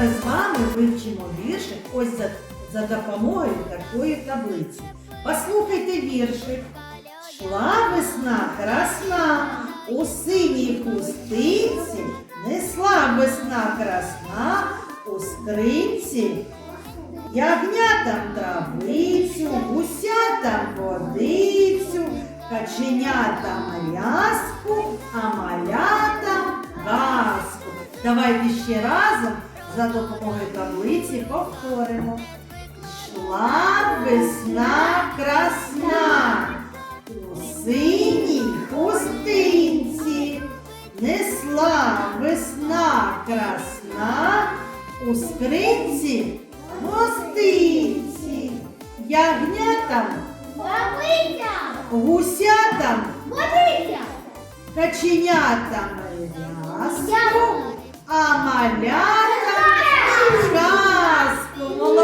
Ми з вами вивчимо віршик ось за, за допомогою такої таблиці. Послухайте віршик. Шла весна красна, у синій хустинці, несла весна красна у скринці. Ягнятам травицю, гусятам водицю, каченятам рязку, а малятам казку. Давайте ще разом за допомогою таблиці повторимо. Йшла весна красна, у синій хустинці, несла весна красна, у скринці гостинці, ягнятам, Бабиця! гусятам, Водиця! каченятам а малятам Marco.